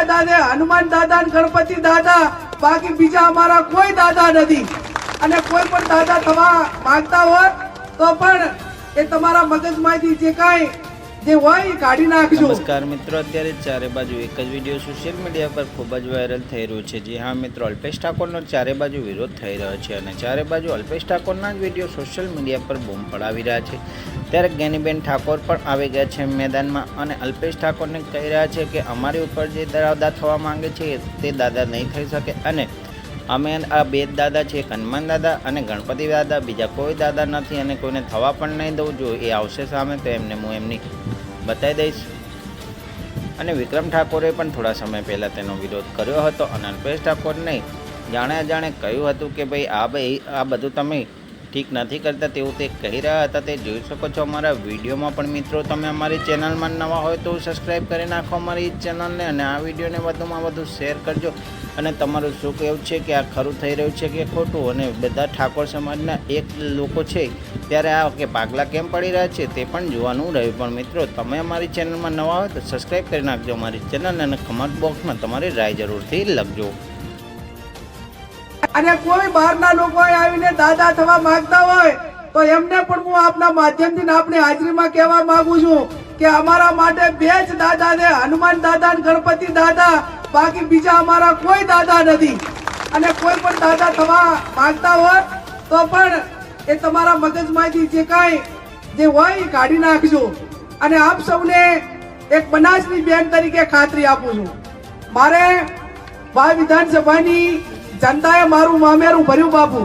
દાદા ને હનુમાન દાદા ને ગણપતિ દાદા, બાકી બીજા અમારા કોઈ દાદા નથી. અને કોઈ પણ દાદા થવા માંગતા હોય તો પણ એ તમારા મગજમાંથી જે કાંઈ જે હોય કાઢી નાખજો. નમસ્કાર મિત્રો, અત્યારે ચારે બાજુ એક જ વીડિયો સોશિયલ મીડિયા પર ખૂબ જ વાયરલ થઈ રહ્યું છે. જે હા મિત્રો, અલ્પેશ ઠાકોરનો ચારે બાજુ વિરોધ થઈ રહ્યો છે અને ચારે બાજુ અલ્પેશ ઠાકોરના જ વીડિયો સોશિયલ મીડિયા પર બૂમ પડાવી રહ્યા છે. ત્યારે જ્ઞાનીબેન ઠાકોર પણ આવી ગયા છે મેદાનમાં અને અલ્પેશ ઠાકોરને કહી રહ્યા છે કે અમારી ઉપર જે દાદા થવા માંગે છે તે દાદા નહીં થઈ શકે અને અમે આ બે જ દાદા છે, એક હનુમાન દાદા અને ગણપતિ દાદા, બીજા કોઈ દાદા નથી અને કોઈને થવા પણ નહીં દઉં જો એ આવશે સામે તો એમને હું એમની બતાવી દઈશ. અને વિક્રમ ઠાકોરે પણ થોડા સમય પહેલાં તેનો વિરોધ કર્યો હતો. અને અલ્પેશ ઠાકોરને જાણે અજાણે કહ્યું હતું કે, ભાઈ, આ ભાઈ આ બધું તમે ઠીક નથી કરતા તેવું તે કહી રહ્યા હતા, તે જોઈ શકો છો અમારા વિડીયોમાં પણ મિત્રો તમે અમારી ચેનલમાં નવા હોય તો સબસ્ક્રાઈબ કરી નાખો અમારી ચેનલને અને આ વિડીયોને વધુમાં વધુ શેર કરજો. અને તમારું શું કહેવું છે કે આ ખરું થઈ રહ્યું છે કે ખોટું અને બધા ઠાકોર સમાજના એક લોકો છે ત્યારે આ કે પાગલા કેમ પડી રહ્યા છે તે પણ જોવાનું રહ્યું. પણ મિત્રો તમે અમારી ચેનલમાં નવા હોય તો સબસ્ક્રાઈબ કરી નાખજો અમારી ચેનલ અને કમેન્ટ બોક્સમાં તમારી રાય જરૂરથી લખજો. અને કોઈ બહારના લોકો આવીને દાદા થવા માંગતા હોય, તો એમને પણ હું આપના માધ્યમથી આપની હાજરીમાં કહેવા માંગુ છું કે અમારા માટે બે જ દાદા છે, હનુમાન દાદા અને ગણપતિ દાદા. બાકી બીજા અમારા કોઈ દાદા નથી. અને કોઈ પણ દાદા થવા માંગતા હોય તો પણ એ તમારા મગજમાંથી જે કાંઈ, જે હોય એ કાઢી નાખજો. અને આપ સૌને એક બનાસની બેન તરીકે ખાતરી આપું છું. મારે ભાઈ વિધાનસભાની જનતાએ મારું મામેરું ભર્યું બાપુ.